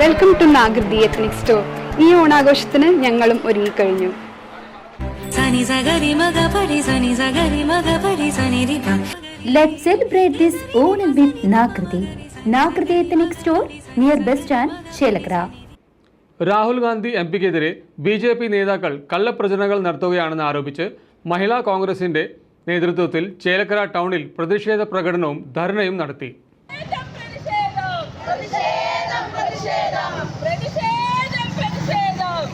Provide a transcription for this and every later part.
Welcome to Nagriti ethnic store ഈ ഓണാഘോഷത്തിന് ഞങ്ങളും ഒരുങ്ങി കഴിഞ്ഞു let celebrate with store near Let's celebrate this Onam with Nakriti. Nakriti Ethnic Store near bus stand, Chelakra. Rahul Gandhi M പിക്കെതിരെ B J P നേതാക്കൾ കള്ളപ്രചരണങ്ങൾ നടത്തുകയാണെന്ന് ആരോപിച്ച് മഹിളാ കോൺഗ്രസിന്റെ നേതൃത്വത്തിൽ ചേലക്കര ടൗണിൽ പ്രതിഷേധ പ്രകടനവും ധർണയും നടത്തി. പ്രതിഷേധം പ്രതിഷേധം പ്രതിഷേധം പ്രതിഷേധം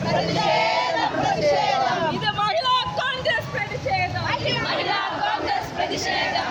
പ്രതിഷേധം. പ്രതിഷേധം ഇത് മഹിളാ കോൺഗ്രസ് പ്രതിഷേധം. മഹിളാ കോൺഗ്രസ് പ്രതിഷേധം.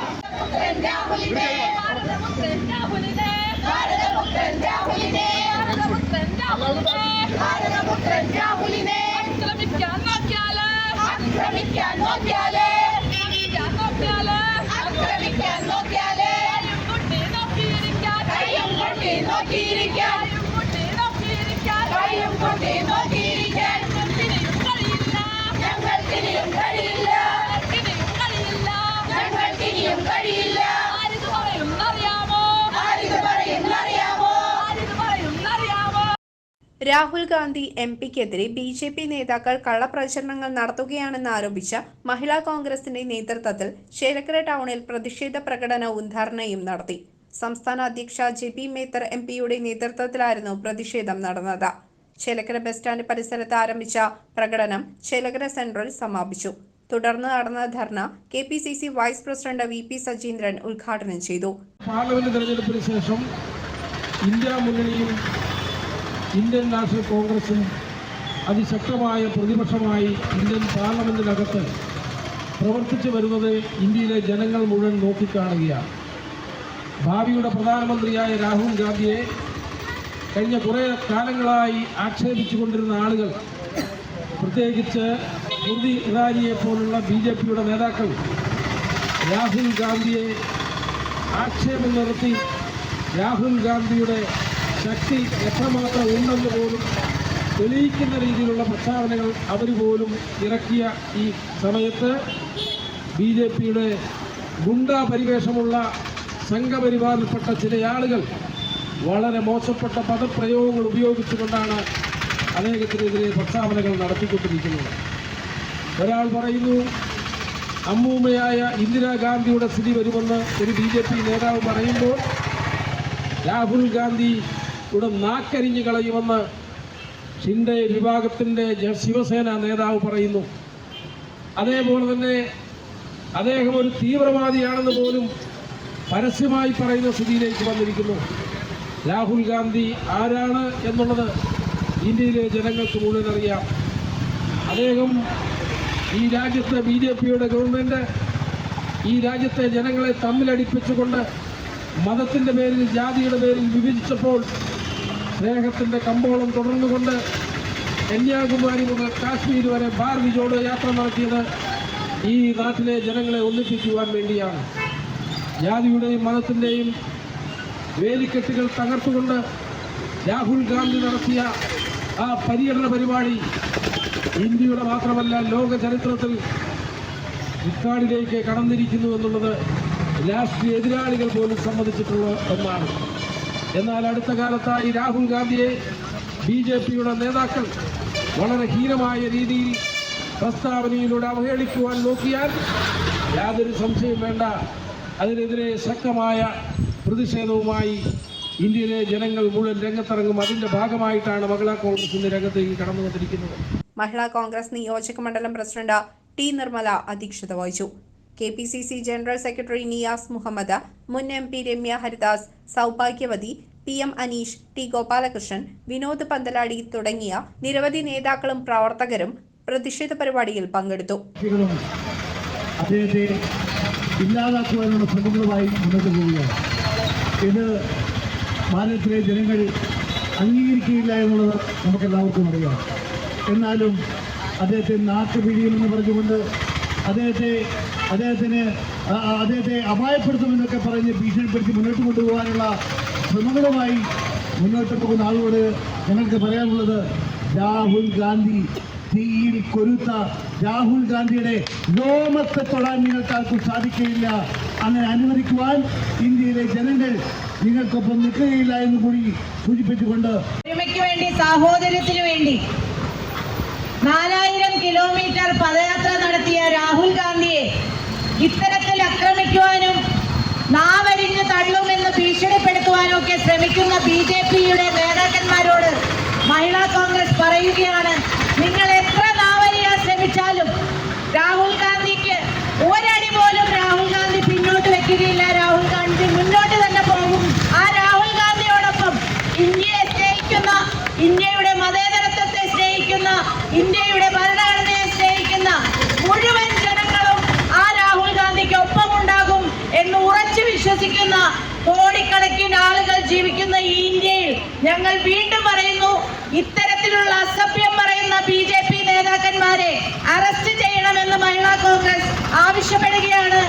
രാഹുൽ ഗാന്ധി എം പിക്കെതിരെ ബി ജെ പി നേതാക്കൾ കള്ളപ്രചരണങ്ങൾ നടത്തുകയാണെന്ന് ആരോപിച്ച മഹിളാ കോൺഗ്രസിന്റെ നേതൃത്വത്തിൽ ചേലക്കര ടൗണിൽ പ്രതിഷേധ പ്രകടനവും ധർണയും നടത്തി. സംസ്ഥാന അധ്യക്ഷ ജെ പി മേത്തർ എം പിയുടെ നേതൃത്വത്തിലായിരുന്നു പ്രതിഷേധം നടന്നത്. ചേലക്കര ബസ് സ്റ്റാൻഡ് പരിസരത്ത് ആരംഭിച്ച പ്രകടനം ചേലക്കര സെൻട്രൽ സമാപിച്ചു. തുടർന്ന് നടന്ന ധർണ K P C C vice president V P Sajeendran ഉദ്ഘാടനം ചെയ്തു. പാർലമെന്റ് തെരഞ്ഞെടുപ്പിന് ശേഷം ഇന്ത്യ മുന്നണിയും ഇന്ത്യൻ നാഷണൽ കോൺഗ്രസും അതിശക്തമായ പ്രതിപക്ഷമായി ഇന്ത്യൻ പാർലമെന്റിനകത്ത് പ്രവർത്തിച്ചു വരുന്നത് ഇന്ത്യയിലെ ജനങ്ങൾ മുഴുവൻ നോക്കിക്കാണുകയാണ്. ഭാവിയുടെ പ്രധാനമന്ത്രിയായ രാഹുൽ ഗാന്ധിയെ കഴിഞ്ഞ കുറേ കാലങ്ങളായി ആക്ഷേപിച്ചു കൊണ്ടിരുന്ന ആളുകൾ പ്രത്യേകിച്ച് സ്മൃതി ഇറാനിയെ പോലുള്ള ബി ജെ പിയുടെ നേതാക്കൾ രാഹുൽ ഗാന്ധിയെ ആക്ഷേപം നിർത്തി രാഹുൽ ഗാന്ധിയുടെ ശക്തി എത്രമാത്രം ഉണ്ടെന്ന് പോലും തെളിയിക്കുന്ന രീതിയിലുള്ള പ്രസ്താവനകൾ അവർ പോലും ഇറക്കിയ ഈ സമയത്ത് ബി ജെ പിയുടെ ഗുണ്ടാ പരിവേഷമുള്ള സംഘപരിവാറിൽപ്പെട്ട ചില ആളുകൾ വളരെ മോശപ്പെട്ട പദപ്രയോഗങ്ങൾ ഉപയോഗിച്ചുകൊണ്ടാണ് അദ്ദേഹത്തിനെതിരെ പ്രസ്താവനകൾ നടത്തിക്കൊണ്ടിരിക്കുന്നത്. ഒരാൾ പറയുന്നു അമ്മൂമ്മയായ ഇന്ദിരാഗാന്ധിയുടെ സ്ഥിതി വരുമെന്ന് ഒരു ബി ജെ പി നേതാവ് പറയുമ്പോൾ രാഹുൽ ഗാന്ധിയുടെ നാക്കരിഞ്ഞു കളയുമെന്ന് ഷിൻഡെ വിഭാഗത്തിന്റെ ശിവസേന നേതാവ് പറയുന്നു. അതേപോലെ തന്നെ അദ്ദേഹം ഒരു തീവ്രവാദിയാണെന്ന് പോലും പരസ്യമായി പറയുന്ന സ്ഥിതിയിലേക്ക് വന്നിരിക്കുന്നു. രാഹുൽ ഗാന്ധി ആരാണ് എന്നുള്ളത് ഇന്ത്യയിലെ ജനങ്ങൾക്ക് മുഴുവൻ അറിയാം. അദ്ദേഹം ഈ രാജ്യത്തെ ബി ജെ പിയുടെ ഗവൺമെന്റ് ഈ രാജ്യത്തെ ജനങ്ങളെ തമ്മിലടിപ്പിച്ചുകൊണ്ട് മതത്തിന്റെ പേരിൽ ജാതിയുടെ പേരിൽ വിഭജിച്ചപ്പോൾ സ്നേഹത്തിന്റെ കമ്പോളം തുടർന്നുകൊണ്ട് കന്യാകുമാരി മുതൽ കാശ്മീർ വരെ ഭാരതി ജോഡോ യാത്ര നടത്തിയത് ഈ നാട്ടിലെ ജനങ്ങളെ ഒന്നിപ്പിക്കുവാൻ വേണ്ടിയാണ്. ജാതിയുടെയും മതത്തിന്റെയും വേലിക്കെട്ടുകൾ തകർത്തുകൊണ്ട് രാഹുൽ ഗാന്ധി നടത്തിയ ആ പര്യടന പരിപാടി ഇന്ത്യയുടെ മാത്രമല്ല ലോക ചരിത്രത്തിൽ ഇക്കാടിലേക്ക് കടന്നിരിക്കുന്നു എന്നുള്ളത് രാഷ്ട്രീയ എതിരാളികൾ പോലും സമ്മതിച്ചിട്ടുള്ള ഒന്നാണ്. എന്നാൽ അടുത്ത കാലത്തായി രാഹുൽ ഗാന്ധിയെ ബി ജെ പിയുടെ നേതാക്കൾ വളരെ ഹീനമായ രീതിയിൽ പ്രസ്താവനയിലൂടെ അവഹേളിക്കുവാൻ നോക്കിയാൽ യാതൊരു സംശയം വേണ്ട. അതിനെതിരെ ശക്തമായ പ്രതിഷേധവുമായി ഇന്ത്യയിലെ ജനങ്ങൾ മുഴുവൻ രംഗത്തിറങ്ങും. അതിന്റെ ഭാഗമായിട്ടാണ് മഹിളാ കോൺഗ്രസ് ഇന്ന് രംഗത്തേക്ക് കടന്നു വന്നിരിക്കുന്നത് മഹിളാ കോൺഗ്രസ് നിയോജക മണ്ഡലം പ്രസിഡന്റ് ടി നിർമ്മല അധ്യക്ഷത വഹിച്ചു. K P C C general secretary Niyas Muhammad മുൻ എം പി രമ്യ ഹരിദാസ് സൗഭാഗ്യവതി P M Aneesh T Gopalakrishnan Vinod Panthalady തുടങ്ങിയ നിരവധി നേതാക്കളും പ്രവർത്തകരും പ്രതിഷേധ പരിപാടിയിൽ പങ്കെടുത്തു. ജനങ്ങൾ അംഗീകരിക്കുകയില്ല എന്നുള്ളത് നമുക്കെല്ലാവർക്കും അറിയാം. എന്നാലും അദ്ദേഹത്തെ നാട്ടുപിടിയിലെന്ന് പറഞ്ഞുകൊണ്ട് അദ്ദേഹത്തെ അദ്ദേഹത്തിന് അദ്ദേഹത്തെ അപായപ്പെടുത്തുമെന്നൊക്കെ പറഞ്ഞ് ഭീഷണിപ്പെടുത്തി മുന്നോട്ട് കൊണ്ടുപോകാനുള്ള ശ്രമങ്ങളുമായി മുന്നോട്ട് പോകുന്ന ആളോട് ഞങ്ങൾക്ക് പറയാനുള്ളത് രാഹുൽ ഗാന്ധി തീയിൽ കൊരുത്ത രാഹുൽ ഗാന്ധിയുടെ രോമത്തെ തൊടാൻ നിങ്ങൾക്ക് ആർക്കും സാധിക്കുകയില്ല. അങ്ങനെ അനുവദിക്കുവാൻ ഇന്ത്യയിലെ ജനങ്ങൾ നിങ്ങൾക്കൊപ്പം നിൽക്കുകയില്ല എന്ന് കൂടി സൂചിപ്പിച്ചുകൊണ്ട് ഒരുമയ്ക്ക് വേണ്ടി സാഹോദര്യത്തിന് വേണ്ടി നാലായിരം കിലോമീറ്റർ പദയാത്ര നടത്തിയ രാഹുൽ ഗാന്ധിയെ ഇത്തരത്തിൽ ആക്രമിക്കുവാനും നാവരിഞ്ഞ് തള്ളുമെന്ന് ഭീഷണിപ്പെടുത്തുവാനും ഒക്കെ ശ്രമിക്കുന്ന ബി ജെ പിയുടെ നേതാക്കന്മാരോട് മഹിളാ കോൺഗ്രസ് പറയുകയാണ് നിങ്ങൾ എത്ര നാവരിയാൻ ശ്രമിച്ചാലും രാഹുൽ ഗാന്ധിക്ക് ഒരടി പോലും രാഹുൽ ഗാന്ധി പിന്നോട്ട് വെക്കുകയില്ല രാഹുൽ ഗാന്ധി മുന്നോട്ട് തന്നെ പോകും ആ രാഹുൽ ഗാന്ധിയോടൊപ്പം ഇന്ത്യയെ സ്നേഹിക്കുന്ന ഇന്ത്യയുടെ മതേതരത്വത്തെ സ്നേഹിക്കുന്ന ഇന്ത്യയുടെ ഭരണഘടനയെ സ്നേഹിക്കുന്ന മുഴുവൻ ജനങ്ങളും ആ രാഹുൽ ഗാന്ധിക്ക് ഒപ്പമുണ്ടാകും എന്ന് ഉറച്ചു വിശ്വസിക്കുന്ന കോടിക്കണക്കിന് ആളുകൾ ജീവിക്കുന്ന ഈ ഇന്ത്യയിൽ ഞങ്ങൾ വീണ്ടും പറയുന്നു ഇത്തരത്തിലുള്ള അസഭ്യം പറയുന്ന ബി ജെ പി നേതാക്കന്മാരെ അറസ്റ്റ് ചെയ്യണമെന്ന് മഹിളാ കോൺഗ്രസ് ആവശ്യപ്പെടുകയാണ്.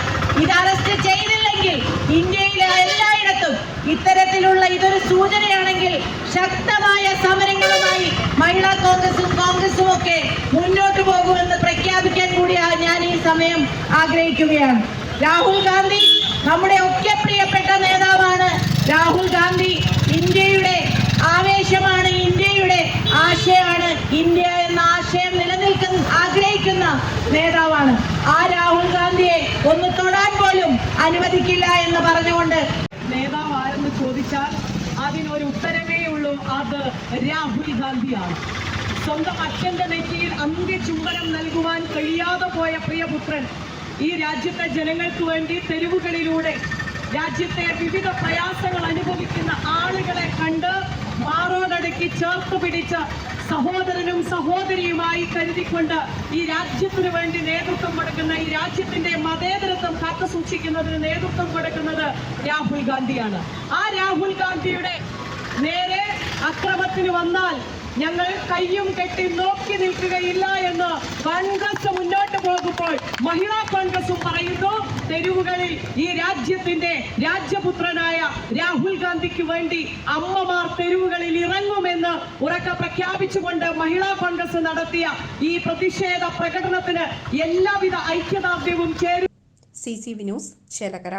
ഇത് അറസ്റ്റ് ചെയ്തില്ലെങ്കിൽ ഇന്ത്യയിലെ എല്ലായിടത്തും ഇത്തരത്തിലുള്ള ഇതൊരു സൂചനയാണെങ്കിൽ ശക്തമായ സമരങ്ങളുമായി മഹിളാ കോൺഗ്രസും കോൺഗ്രസും ഒക്കെ മുന്നോട്ട് പോകുമെന്ന് പ്രഖ്യാപിക്കാൻ കൂടിയാണ് ഞാൻ ഈ സമയം ആഗ്രഹിക്കുകയാണ്. രാഹുൽ ഗാന്ധി നമ്മുടെ ഒക്കെ പ്രിയപ്പെട്ട നേതാവാണ്. രാഹുൽ ഗാന്ധി ഇന്ത്യയുടെ ആവേശമാണ് ഇന്ത്യയുടെ ആശയമാണ്. ഇന്ത്യ എന്ന ആശയം നിലനിൽക്കുന്ന ആഗ്രഹിക്കുന്ന നേതാവാണ്. ആ രാഹുൽ ഗാന്ധിയെ ഒന്ന് തൊടാൻ പോലും അനുവദിക്കില്ല എന്ന് പറഞ്ഞുകൊണ്ട് നേതാവ് ആരെന്ന് ചോദിച്ചാൽ അതിനൊരു ഉത്തരമേ ഉള്ളൂ അത് രാഹുൽ ഗാന്ധിയാണ്. സ്വന്തം അച്ഛന്റെ നെറ്റിയിൽ അന്ത്യചുംബനം നൽകുവാൻ കഴിയാതെ പോയ പ്രിയപുത്രൻ ഈ രാജ്യത്തെ ജനങ്ങൾക്ക് വേണ്ടി തെരുവുകളിലൂടെ രാജ്യത്തെ വിവിധ പ്രയാസങ്ങൾ അനുഭവിക്കുന്ന ആളുകളെ കണ്ട് മാറോടടുക്കി ചേർത്ത് പിടിച്ച സഹോദരനും സഹോദരിയുമായി കരുതിക്കൊണ്ട് ഈ രാജ്യത്തിന് വേണ്ടി നേതൃത്വം കൊടുക്കുന്ന ഈ രാജ്യത്തിന്റെ മതേതരത്വം കാത്തു സൂക്ഷിക്കുന്നതിന് നേതൃത്വം കൊടുക്കുന്നത് രാഹുൽ ഗാന്ധിയാണ്. ആ രാഹുൽ ഗാന്ധിയുടെ നേരെ അക്രമത്തിന് വന്നാൽ ഞങ്ങൾ കയ്യും കെട്ടി നോക്കി നിൽക്കുകയില്ല എന്ന് കോൺഗ്രസ് മുന്നോട്ട് പോകുമ്പോൾ മഹിളാ കോൺഗ്രസും പറയുന്നു തെരുവുകളിൽ ഈ രാജ്യത്തിന്റെ രാജ്യപുത്രനായ രാഹുൽ ഗാന്ധിക്ക് വേണ്ടി അമ്മമാർ തെരുവുകളിൽ ഇറങ്ങുമെന്ന് ഉറക്ക പ്രഖ്യാപിച്ചുകൊണ്ട് മഹിളാ കോൺഗ്രസ് നടത്തിയ ഈ പ്രതിഷേധ പ്രകടനത്തിന് എല്ലാവിധ ഐക്യദാർഢ്യവും ചേരും C C V news Chelakkara